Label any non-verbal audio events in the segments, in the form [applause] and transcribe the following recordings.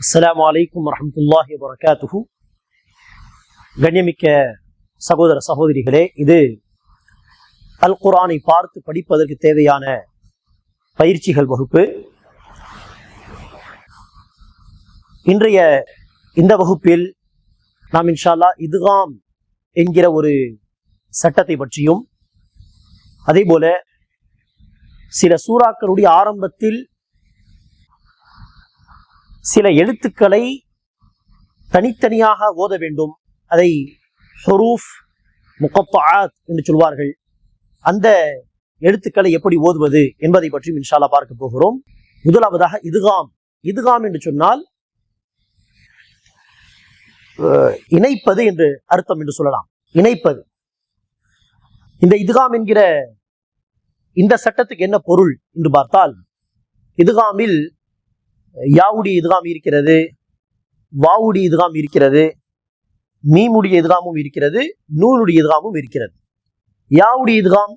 அஸ்லாம் அலைக்கும் வரமத்துல்லாஹி வரகாத்துஹு கண்ணியமிக்க சகோதர சகோதரிகளே இது அல் குரானை பார்த்து படிப்பதற்கு தேவையான பயிற்சிகள் வகுப்பு. இன்றைய இந்த வகுப்பில் நாம் இன்ஷா அல்லாஹ் இதுகாம் என்கிற ஒரு சட்டத்தை பற்றியும் அதே போல சில சூறாக்களுடைய ஆரம்பத்தில் சில எழுத்துக்களை தனித்தனியாக ஓத வேண்டும். அதை ஹுரூஃப் முகப்பாத் என்று சொல்வார்கள். அந்த எழுத்துக்களை எப்படி ஓதுவது என்பதை பற்றி இன்ஷால்லா பார்க்க போகிறோம். முதலாவதாக இதுகாம். இதுகாம் என்று சொன்னால் இணைப்பது என்று அர்த்தம் என்று சொல்லலாம். இணைப்பது. இந்த இதுகாம் என்கிற இந்த சட்டத்துக்கு என்ன பொருள் என்று பார்த்தால் இதுகாமில் யாவுடைய இதுகாம் இருக்கிறது வாவுடைய இதுகாம் இருக்கிறது மீமுடைய இதுகாமும் இருக்கிறது நூனுடைய இதுகாமும் இருக்கிறது. யாவுடைய இதுகாம்?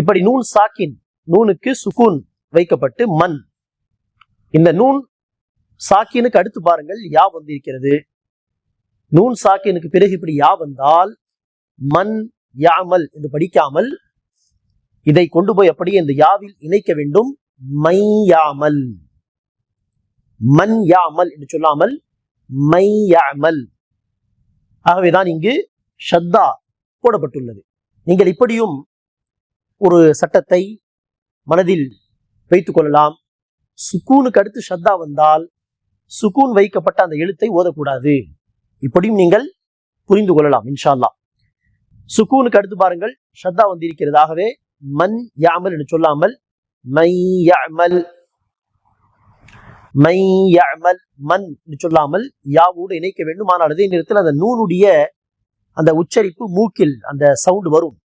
இப்படி நூன் சாக்கின் நூனுக்கு சுகூன் வைக்கப்பட்டு மண் இந்த நூன் சாக்கினுக்கு அடுத்து பாருங்கள் யா வந்திருக்கிறது. நூன் சாக்கினுக்கு பிறகு இப்படி யா வந்தால் மண் யாமல் என்று படிக்காமல் இதை கொண்டு போய் அப்படியே இந்த யாவில் இணைக்க வேண்டும். மையாமல். மன் யாமல் என்று சொல்லாமல் மையாமல். ஆகவேதான் இங்கு ஷத்தா போடப்பட்டுள்ளது. நீங்கள் இப்படியும் ஒரு சட்டத்தை மனதில் வைத்துக் கொள்ளலாம். சுக்கூனுக்கு அடுத்து ஷத்தா வந்தால் சுக்கூன் வைக்கப்பட்ட அந்த எழுத்தை ஓதக்கூடாது. இப்படியும் நீங்கள் புரிந்து கொள்ளலாம் இன்ஷால்லா. சுக்கூனுக்கு அடுத்து பாருங்கள் ஷத்தா வந்திருக்கிறதாகவே மண் யாமல் என்று சொல்லாமல் மையமல் மையமல் மன் சொல்லாமல் யாவோடு இணைக்க வேண்டும். ஆனால் அதே நேரத்தில் அந்த நூனுடைய அந்த உச்சரிப்பு மூக்கில் அந்த சவுண்ட் வரும்.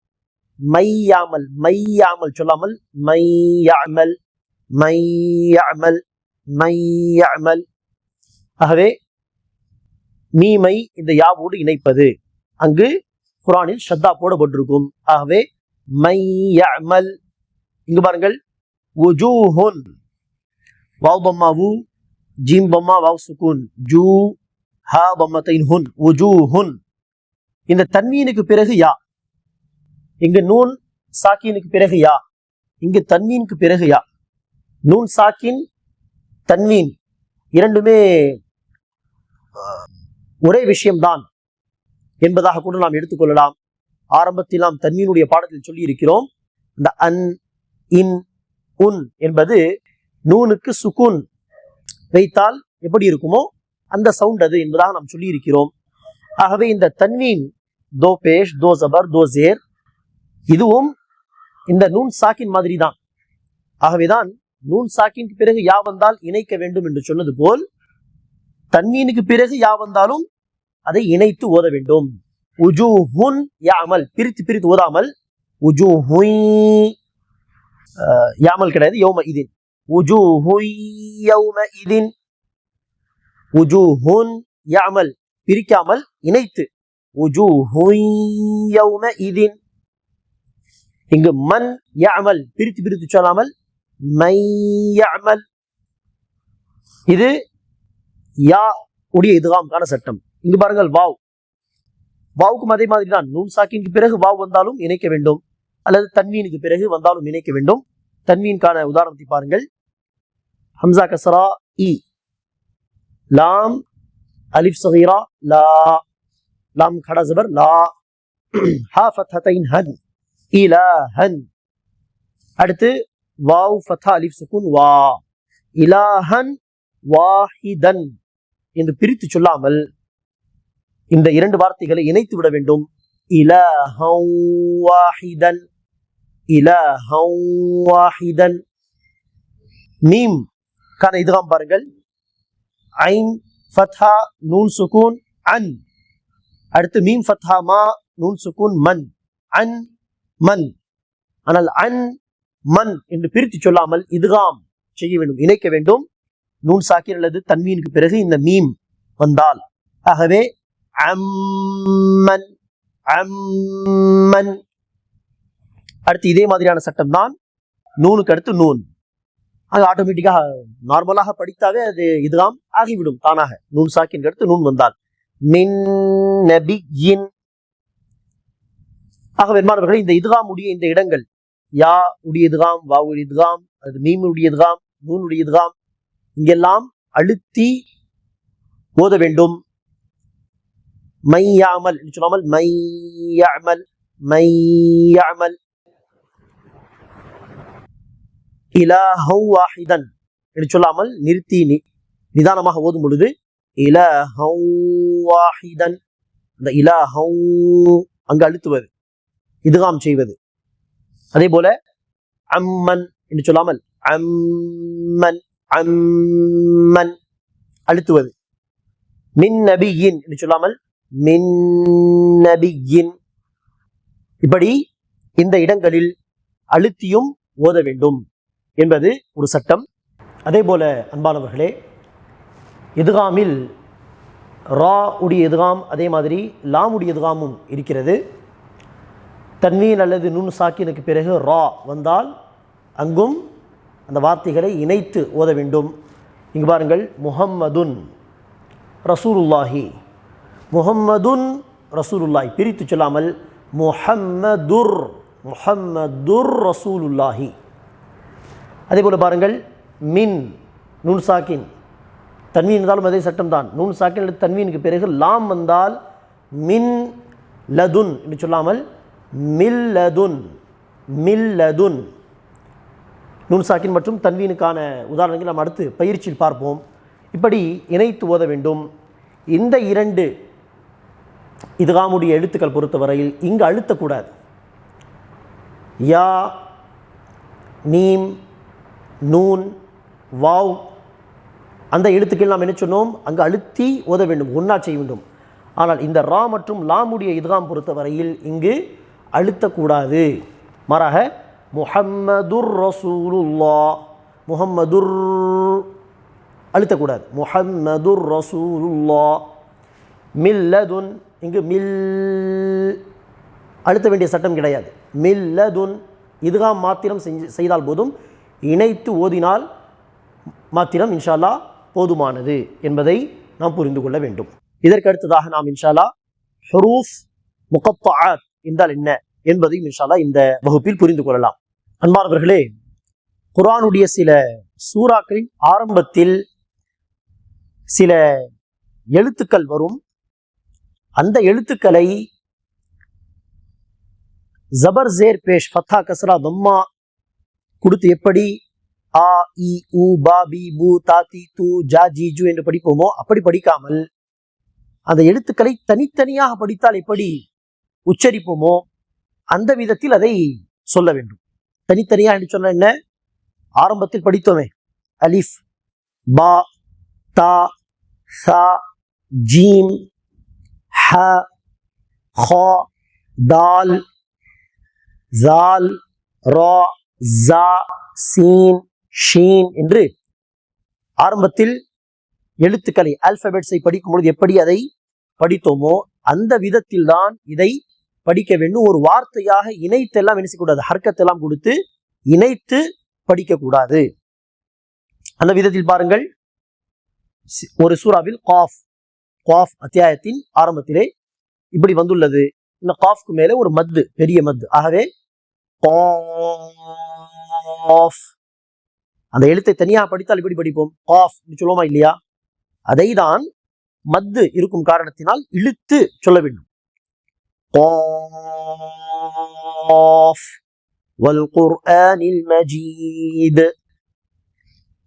மையாமல் மையாமல் சொல்லாமல் மையாமல் மையாமல் மையாமல் ஆகவே மீமை இந்த யாவோடு இணைப்பது. அங்கு குரானில் ஸ்ரத்தா போடப்பட்டிருக்கும். ஆகவே மையாமல் இங்கு பாருங்கள் உஜூஹுன் واو பம்மா وو جيم பம்மா வாவ் سكون. ஜூ ஹா பம்மத்தைன் ஹுன் உஜூஹுன் இந்த தன்மீனுக்கு பிறகு யா. இங்கு நூன் சாக்கினுக்கு பிறகு யா. இங்கு தன்மீனுக்கு பிறகு யா. நூன் சாக்கின் தன்மீன் இரண்டுமே ஒரே விஷயம்தான் என்பதாக கூட நாம் எடுத்துக்கொள்ளலாம். ஆரம்பத்தில் நாம் தன்மீனுடைய பாடத்தில் சொல்லி இருக்கிறோம் இந்த அன் இன் உன் என்பது நூனுக்கு சுகுன். வைத்தால் எப்படி இருக்குமோ அந்த சவுண்ட் அது என்பதாக நாம் சொல்லி இருக்கிறோம் ஆகவே இந்த தன்வீன் தோ பேஷ் தோ ஜபர் தோ ஜேர் இதுவும் இந்த நூன் சாக்கின் மாதிரி தான் ஆகவேதான் நூன் சாக்கின் பிறகு யா வந்தால் இணைக்க வேண்டும் என்று சொன்னது போல் தன்வீனுக்கு பிறகு யா வந்தாலும் அதை இணைத்து ஓத வேண்டும். உஜு ஹுன் யாமல் பிரித்து பிரித்து ஓதாமல் உஜு யாமல் கிடையாது யோம இதின் உஜு இதின் உஜு ஹுன் யாமல் பிரிக்காமல் இணைத்து. உஜு ஹுயௌம இதின் இங்கு மன் யாமல் பிரித்து பிரித்து சொல்லாமல் மை யாமல். இது யா உடைய இதுகாம்கான சட்டம். இங்கு பாருங்கள் வாவ். வாவுக்கும் அதே மாதிரி தான் நூன் சாக்கின் பிறகு வாவ் வந்தாலும் இணைக்க வேண்டும். அல்லது தன்வீனுக்கு பிறகு வந்தாலும் நினைக்க வேண்டும். தன்வீன்கான உதாரணத்தை பாருங்கள். ஹம்சா கசரா இ. லாம். அலிப் சஹீரா லா. லாம் கடா லா. ஹா ஃபத்ஹதைன் ஹன். இலா ஹன். அடுத்து வாவ் ஃபத்ஹா அலிப் சுகுன் வா. இலாஹன் வாஹிதன் என்று பிரித்து சொல்லாமல் இந்த இரண்டு வார்த்தைகளை இணைத்து விட வேண்டும். இலஹன் வாஹிதன். இலஹம் வாஹிதன். மீம் கான இதுதான் பாருங்கள். ஐன் ஃபத்ஹா நூன் சுகூன் அன். அடுத்து மீம் ஃபத்ஹா மா நூன் சுகூன் மன். அன் மன். ஆனால் அன் மன் என்று பிரித்து சொல்லாமல் இதுகாம் செய்ய வேண்டும் இணைக்க வேண்டும். நூன் சாக்கிர் அல்லது தன்மீனுக்கு பிறகு இந்த மீம் வந்தால். ஆகவே அம்மன் அம்மன். அடுத்து இதே மாதிரியான சட்டம் தான் நூனுக்கு அடுத்து நூன். அது ஆட்டோமேட்டிக்காக நார்மலாக படித்தாவே அது இதுதான் ஆகிவிடும் தானாக. நூன் சாக்கின் அடுத்து நூன் வந்தால். மின் நெபியின் ஆக மாணவர்களே இந்த இதுகாம் உடைய இந்த இடங்கள் யா உடைய இதுகாம் வா உடைய இதுகாம் அது மீம் உடைய இதுகாம் நூன் உடைய இதுகாம் இங்கெல்லாம் அழுத்தி ஓத வேண்டும். மையாமல் சொல்லாமல் மையாமல் மையாமல். இலாஹௌ வாஹிதன் என்று சொல்லாமல் நிறுத்தி நி- நிதானமாக ஓதும் பொழுது இலாஹௌ வாஹிதன். அந்த இலாஹௌ அங்கு அழுத்துவது இதுகாம் செய்வது. அதே போல அம்மன் என்று சொல்லாமல் அம்மன் அம்மன் அழுத்துவது. மின் நபியின் என்று சொல்லாமல் மின் நபியின். இப்படி இந்த இடங்களில் அழுத்தியும் ஓத வேண்டும். என்பது ஒரு சட்டம். அதே போல் அன்பானவர்களே எதுகாமில் ரா உடைய எதுகாம் அதே மாதிரி லாம் உடைய எதுகாமும் இருக்கிறது. தன்வீன் அல்லது நுண் சாக்கினுக்கு பிறகு ரா வந்தால் அங்கும் அந்த வார்த்தைகளை இணைத்து ஓத வேண்டும். இங்கு பாருங்கள் முஹம்மதுன் ரசூருல்லாஹி முஹம்மதுன் ரசூலுல்லாஹி. பிரித்து சொல்லாமல் முஹம்மதுர் முஹம்மதுர் ரசூலுல்லாஹி. அதே போல பாருங்கள் மின் நூன் சாக்கின். தன்வீன் இருந்தாலும் அதே சட்டம் தான் நூன் சாக்கின் தன்மீனுக்கு தன்வீனுக்கு பிறகு லாம் வந்தால் மின் லதுன் என்று சொல்லாமல் மில்லதுன் மில்லதுன் நூன் சாக்கின் மற்றும் தன்வீனுக்கான உதாரணங்கள் நாம் அடுத்து பயிற்சியில் பார்ப்போம். இப்படி இணைத்து ஓத வேண்டும். இந்த இரண்டு இதுகாமுடைய எழுத்துக்கள் பொறுத்தவரையில் இங்கு அழுத்தக்கூடாது. யா நீம் நூன் வாவ். அந்த எழுத்துக்கள் நாம் என்ன சொன்னோம்? அங்கு அழுத்தி ஓத வேண்டும் ஒன்றா செய்ய வேண்டும். ஆனால் இந்த ரா மற்றும் லாமுடைய இதுகாம் பொறுத்தவரையில் இங்கு அழுத்தக்கூடாது. மாறாக முஹம்மதுர் ரசூலுல்லா. முஹம்மதுர் அழுத்தக்கூடாது. முஹம்மதுர் ரசூலுல்லா. மில்லதுன் இங்கு மில் அழுத்த வேண்டிய சட்டம் கிடையாது. மில்லதுன் இதுகாம் மாத்திரம் செஞ்சு செய்தால் போதும். இணைத்து ஓதினால் மாத்திரம் இன்ஷால்லா போதுமானது என்பதை நாம் புரிந்து கொள்ள வேண்டும். இதற்கு அடுத்ததாக நாம் இன்ஷாலா ஹரூஃப் முகத்தாத் என்றால் என்ன என்பதையும் இன்ஷாலா இந்த வகுப்பில் புரிந்து கொள்ளலாம். அன்பானவர்களே குரானுடைய சில சூறாக்களின் ஆரம்பத்தில் சில எழுத்துக்கள் வரும். அந்த எழுத்துக்களை ஜபர் ஜேர் பேஷ் ஃபத்தா கஸ்ரா தம்மா கொடுத்து எப்படி? ஆ இ உ பா பி பூ தா தி தூ ஜா ஜி ஜூ என்று படிப்போமோ அப்படி படிக்காமல் அந்த எழுத்துக்களை தனித்தனியாக படித்தால் எப்படி? உச்சரிப்போமோ அந்த விதத்தில் அதை சொல்ல வேண்டும். தனித்தனியாக என்று சொன்ன என்ன? ஆரம்பத்தில் படித்தோமே. அலிஃப் பா தா சா ஜீம் ஹ ஹா தால் ஜால் ரா ஜா சீன் ஷீன் என்று ஆரம்பத்தில் எழுத்துக்களை ஆல்பபெட்ஸை படிக்கும் பொழுது எப்படி அதை படித்தோமோ அந்த விதத்தில் தான் இதை படிக்க வேண்டும். ஒரு வார்த்தையாக இணைத்தெல்லாம் என்ன செய்யக்கூடாது? ஹர்க்கத்தெல்லாம் கொடுத்து இணைத்து படிக்கக்கூடாது. அந்த விதத்தில் பாருங்கள். ஒரு சூறாவில் காஃப் காஃப் அத்தியாயத்தின் ஆரம்பத்திலே இப்படி வந்துள்ளது. இந்த காஃப்க்கு மேலே ஒரு மத்து பெரிய மத்து. ஆகவே ஆஃப் அந்த எழுத்தை தனியாக படித்தால் எப்படி படிப்போம்? ஆஃப் சொல்லுவோமா இல்லையா? அதை தான் மத்து இருக்கும் காரணத்தினால் இழுத்து சொல்ல வேண்டும்.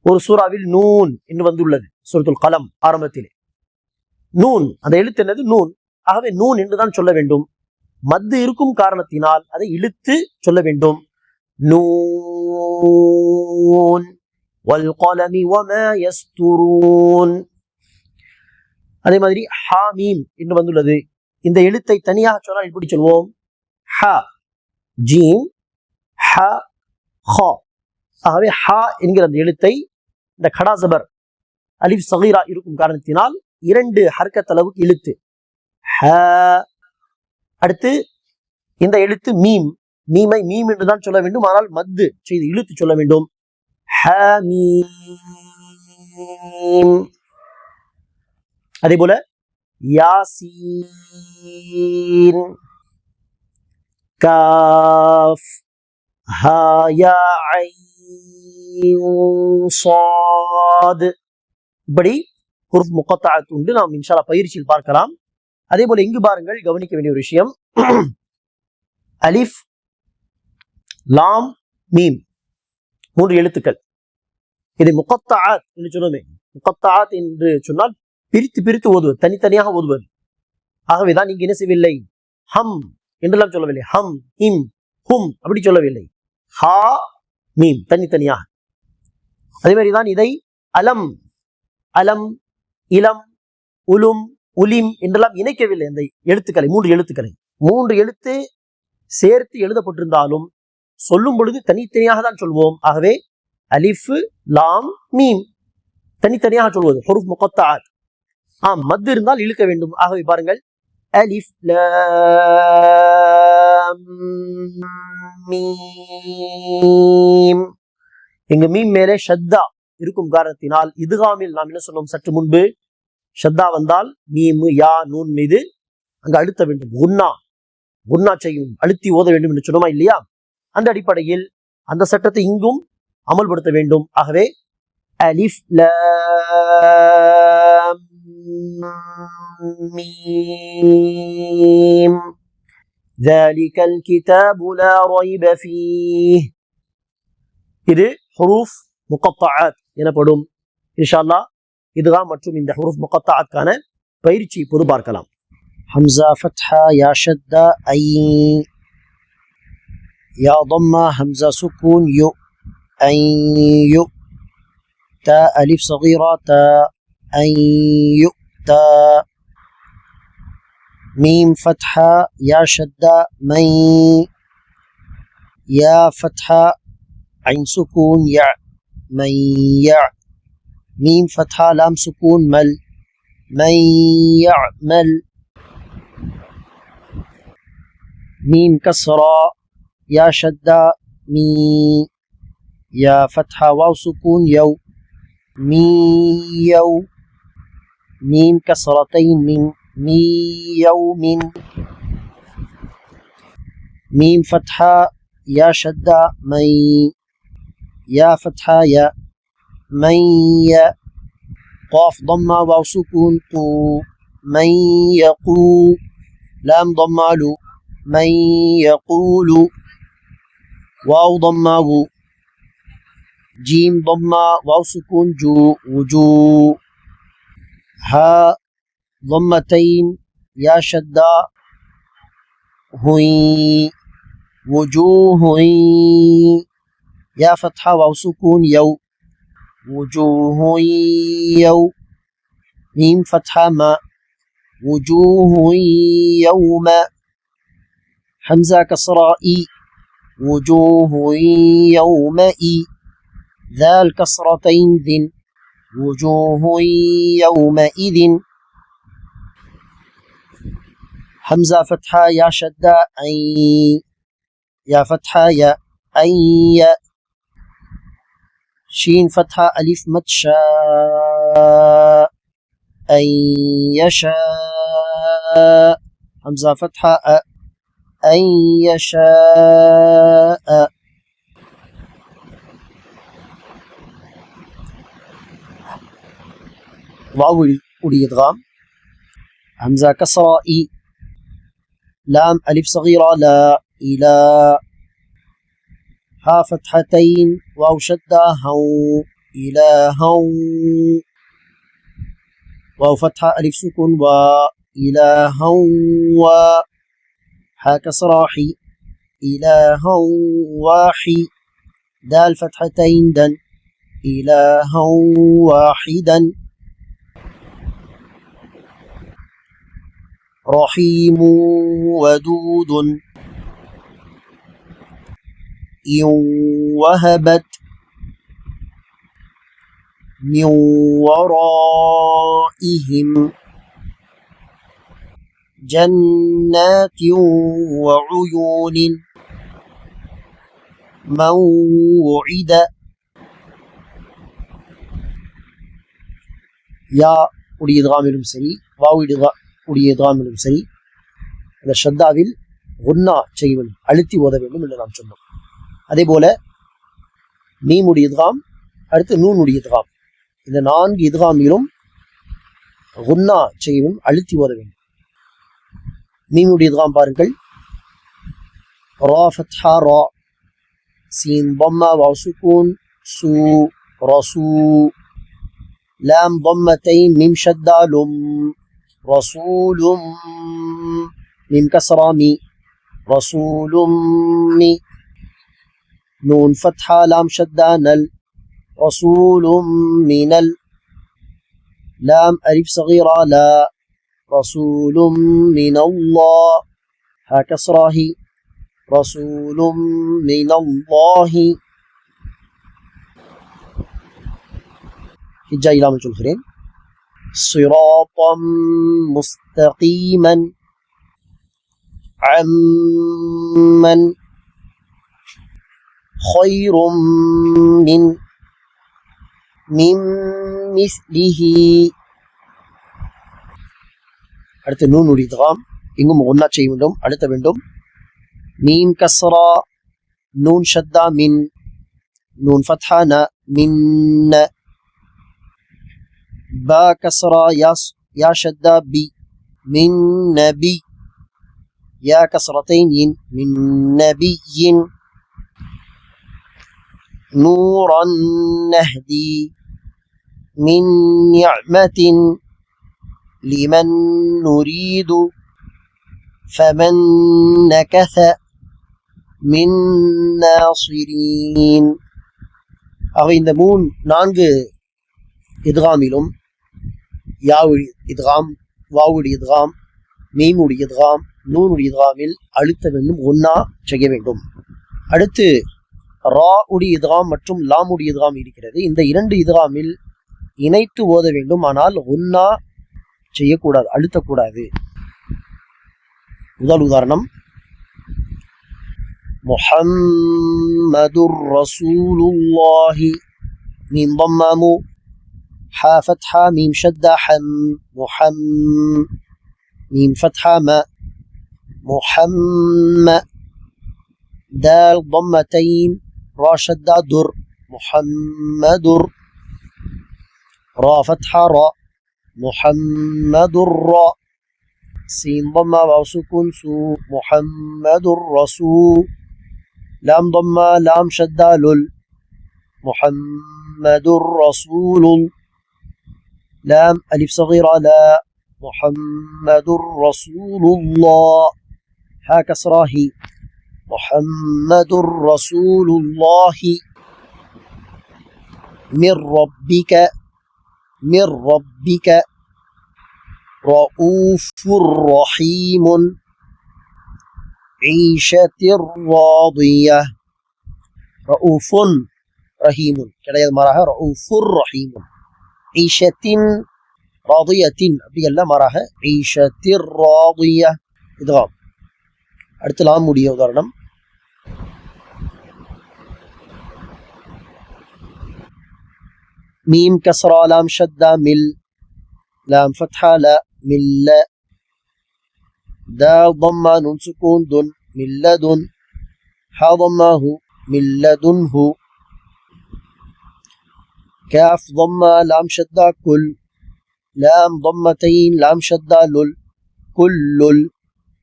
ஒரு சூறாவில் நூன் என்று வந்துள்ளது. சுரத்துல் கலம் ஆரம்பத்திலே. நூன் அந்த எழுத்து என்னது? நூன். ஆகவே நூன் என்றுதான் சொல்ல வேண்டும். மத்து இருக்கும் காரணத்தினால் அதை இழுத்து சொல்ல வேண்டும். நூன் والقلم وما يسطرون அதே மாதிரி ஹாமீம் என்று வந்துள்ளது இந்த எழுத்தை தனியாக சொன்னால் எப்படி சொல்வோம் ஹ ஜீம் ஹ ஹ ஆகவே ஹ என்கிற அந்த எழுத்தை இந்த கடாசபர் அலிஃப் சகீரா இருக்கும் காரணத்தினால் இரண்டு ஹர்க்கத் அளவுக்கு இழுத்து ஹ அடுத்து இந்த எழுத்து மீம் மீமை மீம் என்று தான் சொல்ல வேண்டும். ஆனால் மத்து செய்து இழுத்து சொல்ல வேண்டும். அதே போல யாசீன். காஃப். ஹா யா இப்படி ஹுர்ஃப் முகத்தாத் உண்டு. நாம் இன்ஷாலா பயிற்சியில் பார்க்கலாம். அதே போல இங்கு பாருங்கள் கவனிக்க வேண்டிய ஒரு விஷயம். [clears throat] அலிஃப் லாம் மீம். மூன்று எழுத்துக்கள். இதை முகத்தாத் என்று சொல்லுமே முகத்தாத் என்று சொன்னால் பிரித்து பிரித்து ஓதுவது தனித்தனியாக ஓதுவது. ஆகவேதான் நீங்க என்ன செய்யவில்லை? ஹம் என்றெல்லாம் சொல்லவில்லை. ஹம் ஹிம் ஹும் அப்படி சொல்லவில்லை. ஹா மீம் தனித்தனியாக. அதே மாதிரி தான் இதை அலம் அலம் இளம் உலும் உலிம் என்றெல்லாம் இணைக்கவில்லை அந்த எழுத்துக்களை மூன்று எழுத்துக்களை. மூன்று எழுத்து சேர்த்து எழுதப்பட்டிருந்தாலும் சொல்லும் பொழுது தனித்தனியாக தான் சொல்வோம். ஆகவே அலிஃபு லாம் மீம் தனித்தனியாக சொல்வது. ஹொருப் முகத்தாத் ஆம் மத் இருந்தால் இழுக்க வேண்டும். ஆகவே பாருங்கள். அலிஃப் மீம். எங்க மீம் மேலே ஷத்தா இருக்கும் காரணத்தினால் இதுகாமில் நாம் என்ன சொன்னோம் சற்று முன்பு ஷத்தா வந்தால் மீமு யா நூன் மீது அங்கு அழுத்த வேண்டும். குன்னா. குன்னா செய்யும். அழுத்தி ஓத வேண்டும் என்று சொன்னோமா இல்லையா? அந்த அடிப்படையில் அந்த சட்டத்தை இங்கும் அமல்படுத்த வேண்டும் ஆகவே அலிஃப் லாம் மீம் ذلك الكتاب لا ريب فيه இது ஹுரூஃப் முகத்தாத் எனப்படும் இன்ஷா அல்லாஹ் இதுதான் மற்றும் இந்த ஹுரூஃப் முகத்தாத்கான பயிற்சி இப்போது பார்க்கலாம் ஹம்சா ஃபத்ஹா யா ஷத்தா ஐ யா ضمة همزة سكون يو أي يو تاء ألف صغيرة تاء أي يؤتى ميم فتحة يا شدة مي يا فتحة عين سكون يع من يع ميم فتحة لام سكون مل من يعمل ميم كسرة يا شدة مي يا فتحة واو سكون يو مي يو ميم كسرتين من مي يوم ميم فتحة يا شدة مي يا فتحة يا من يا. قاف ضمة واو سكون قو من يقو لام ضمة لو من يقول. واو ضمة وو جيم ضمة واو سكون جو وجو. ها ضمتين يا شدة هوي وجوه يا فتحة واو سكون يو وجوه يو. ميم فتحة ما وجوه يوم. حمزة كسرة إي وجوه يومئ ذا الكسرتين ذن. وجوه يومئذ همزة فتحة يا شدة أي يا فتحة يا أي شين فتحة ألف متشاء أن يشاء. همزة فتحة أ أن يشاء. واو الإدغام همزة كسرة إي. لام ألف صغيرة لا إلى ها فتحتين. واو شدة هو إلى هو واو فتحة ألف سكون و إلى هو ها كسرة حي إلى هو واحي. دال فتحتين دن إله واحدا. رحيم ودود. إن وهبت من ورائهم. جنات وعيون من وعد யா உடைய இதாமிலும் சரி வாவுடைய உடைய இதாமிலும் சரி அந்த ஸ்ரத்தாவில் ஒன்னா செய்ய வேண்டும் அழுத்தி ஓத வேண்டும் என்று நாம் சொன்னோம். அதே போல நீமுடைய இதுகாம் அடுத்து நூனுடைய இதுகாம். இந்த நான்கு இதுகாமிலும் ஒன்னா செய்யவும் அழுத்தி ஓத வேண்டும். மீமுடைய இதுகாம் பாருங்கள் ரா ஃபத்ஹா ரா சீன் பம்மா வாவ் சுக்கூன் சு ரசூ لام ضمتين ميم شدة لم رسول ميم كسرة مي رسول مي نون فتحة لام شدة نل رسول من ال لام ألف صغيرة لا رسول من الله. ها كسرة رسول من الله. الجاي لام الخيرين. صراطا مستقيما. عمن. خير من. من مثله. அடுத்து நூன் இத்காம் இங்கும் ஒன்னா செய்ய வேண்டும் அடுத்த வேண்டும் மீன் கஸ்ரா நூன் ஷத்தா மின் நூன் ஃபத்ஹா ந மின்ன با كسرى يا يا شدة بي من نبي يا كسرتين من نبي نورا نهدي من نعمة لمن نريد فمن نكث من ناصرين அவை இந்த மூன் நான்கு இதுகாமிலும் யாவுடி இதுகாம் வாவுடி இதுகாம் மீமுடி இதுகாம் நூனுடி இதுகாமில் அழுத்த வேண்டும் ஒன்னா செய்ய வேண்டும் அடுத்து ரா உடி இதுகாம் மற்றும் லாமுடி இதுகாம் இருக்கிறது இந்த இரண்டு இதுகாமில் இணைத்து ஓத வேண்டும் ஆனால் ஒன்னா செய்யக்கூடாது அழுத்தக்கூடாது முதல் உதாரணம் முஹம்மதுர் ரசூலுல்லாஹி மீன் ضمامو حا فتحة ميم شدة حم محم ميم فتحة ما محم دال ضمتين را شدة در محمد را فتحة را محمد را سين ضمة واو سكون سو. محمد رسول لام ضمة لام شدة لل محمد رسول لام ألف صغيرة لا. محمد رسول الله. ها كسرة محمد رسول الله. من ربك من ربك. رؤوف رحيم عيشة راضية رؤوف رحيم كده مرها رؤوف رحيم عيشة راضية அப்படி எல்லாம் மாறாக عيشة راضية இதுதான் அடுத்து லாம் முடிய உதாரணம் ميم كسرى لام شدة مل لام فتحة لا مل دال ضمة نون سكون دن من لدن ها ضماه من لدنه كاف ضمة لام شدة كل. لام ضمتين لام شدة لل. كل.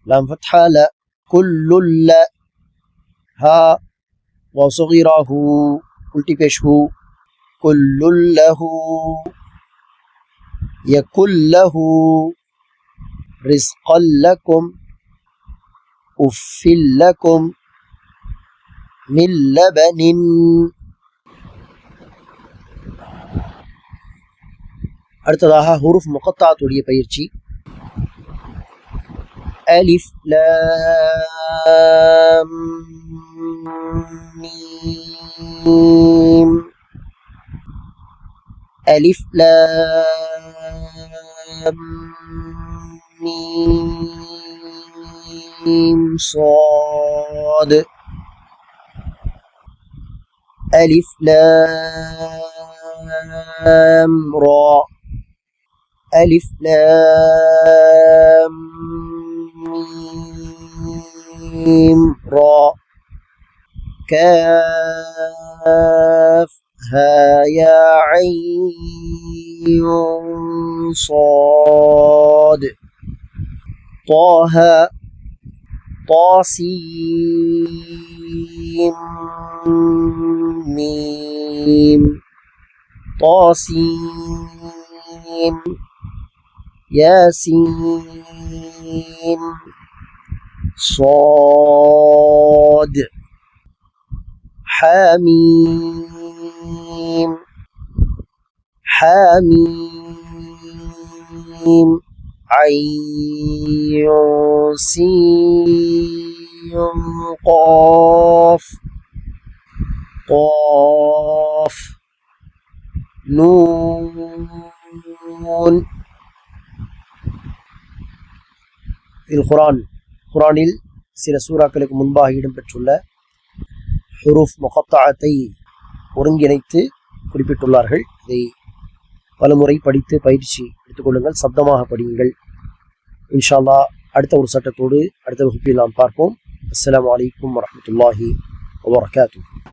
لام فتحة لا كل لا ها. وصغيره هو كل له. يكن له رزقا لكم أف لكم من لبن அடுத்ததாக ஹுருஃப் முகத்தாத்துடைய பயிற்சி அலிஃப் லாம் மீம் ألف لام ميم صاد. ألف لام را. ألف لام ميم را. كاف ها يا عين. صاد. طه طاسيم. ميم طاسيم. ياسين. صاد. حميم حميم عين سين قاف قاف نون இது குரான் குரானில் சில சூறாக்களுக்கு முன்பாக இடம்பெற்றுள்ள ஹுரூஃப் முகத்தாத்தை ஒருங்கிணைத்து குறிப்பிட்டுள்ளார்கள் இதை பலமுறை படித்து பயிற்சி எடுத்துக்கொள்ளுங்கள் சப்தமாக படியுங்கள். இன்ஷா அல்லாஹ் அடுத்த ஒரு சட்டத்தோடு அடுத்த வகுப்பில் நாம் பார்ப்போம். அஸ்லாம் வலைக்கம் வரமத்துல்லாஹி வபரகாத்துஹு.